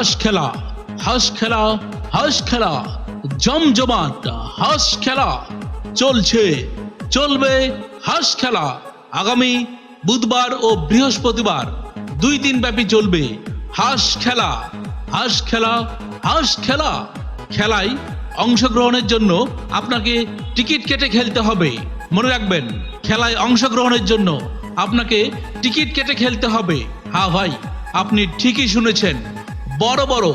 হাঁস খেলা হাঁস খেলা হাঁস খেলা জমজমাট হাঁস খেলা। চলছে, চলবে হাঁস খেলা। আগামী বুধবার ও বৃহস্পতিবার দুই দিন ব্যাপী চলবে হাঁস খেলা। হাঁস খেলা হাঁস খেলা। খেলায় অংশগ্রহণের জন্য আপনাকে টিকিট কেটে খেলতে হবে। মনে রাখবেন, খেলায় অংশগ্রহণের জন্য আপনাকে টিকিট কেটে খেলতে হবে। হ্যাঁ ভাই, আপনি ঠিকই শুনেছেন। বড় বড়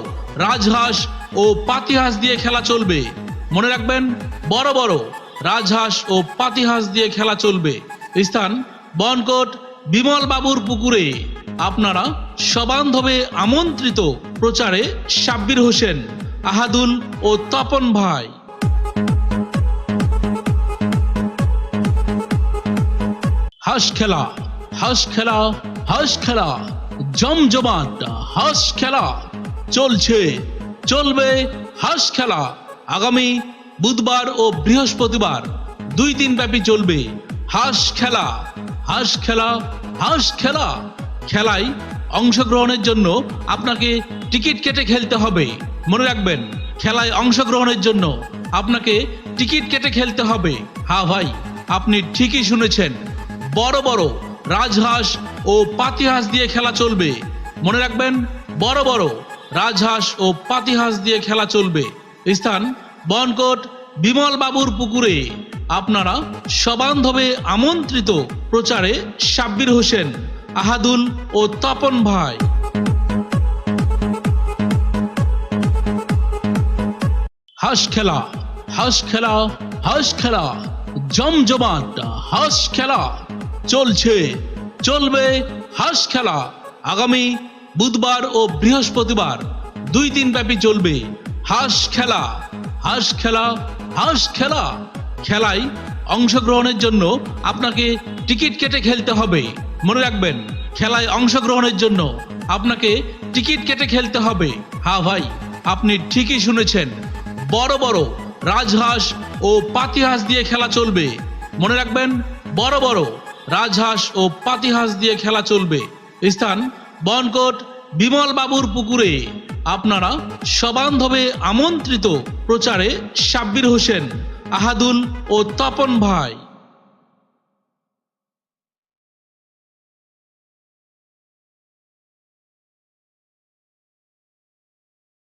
রাজহাঁস ও পাতিহাঁস দিয়ে খেলা চলবে। মনে রাখবেন, বড় বড় রাজহাঁস ও পাতিহাঁস দিয়ে খেলা চলবে। স্থান বনকোট বিমল বাবুর পুকুরে। আপনারা সবান্ধবে আমন্ত্রিত প্রচারে সাব্বির হোসেন, আহাদুল ও তপন ভাই। হাঁস খেলা হাঁস খেলা হাঁস খেলা। জমজমাট হাঁস খেলা। চলছে, চলবে হাঁস খেলা। আগামী বুধবার ও বৃহস্পতিবার দুই দিন ব্যাপী চলবে হাঁস খেলা। হাঁস খেলা হাঁস খেলা। খেলায় অংশগ্রহণের জন্য আপনাকে টিকিট কেটে খেলতে হবে। মনে রাখবেন, খেলায় অংশগ্রহণের জন্য আপনাকে টিকিট কেটে খেলতে হবে। হ্যাঁ ভাই, আপনি ঠিকই শুনেছেন। বড় বড় রাজহাঁস ও পাতিহাঁস দিয়ে খেলা চলবে। মনে রাখবেন, বড় বড় রাজহাঁস ও পাতিহাঁস দিয়ে খেলা চলবে। স্থান, বনকোট, বিমল বাবুর পুকুরে। আপনারা সবান্ধবে আমন্ত্রিত প্রচারে সাব্বির হোসেন, আহাদুল ও তপন ভাই। হাঁস খেলা হাঁস খেলা হাঁস খেলা, জমজমাট হাঁস খেলা। চলছে। চলবে হাঁস খেলা। আগামী বুধবার ও বৃহস্পতিবার দুই দিন ব্যাপী চলবে হাঁস খেলা। হাঁস খেলা হাঁস খেলা। খেলায় অংশগ্রহণের জন্য আপনাকে টিকিট কেটে খেলতে হবে। মনে রাখবেন, খেলায় অংশগ্রহণের জন্য আপনাকে টিকিট কেটে খেলতে হবে। হ্যাঁ ভাই, আপনি ঠিকই শুনেছেন। বড় বড় রাজহাঁস ও পাতিহাঁস দিয়ে খেলা চলবে। মনে রাখবেন, বড় বড় রাজহাঁস ও পাতিহাঁস দিয়ে খেলা চলবে। স্থান বনকোট বিমল বাবুর পুকুরে। আপনারা সবান্ধবে আমন্ত্রিত প্রচারে সাব্বির হোসেন, আহাদুল ও তপন ভাই।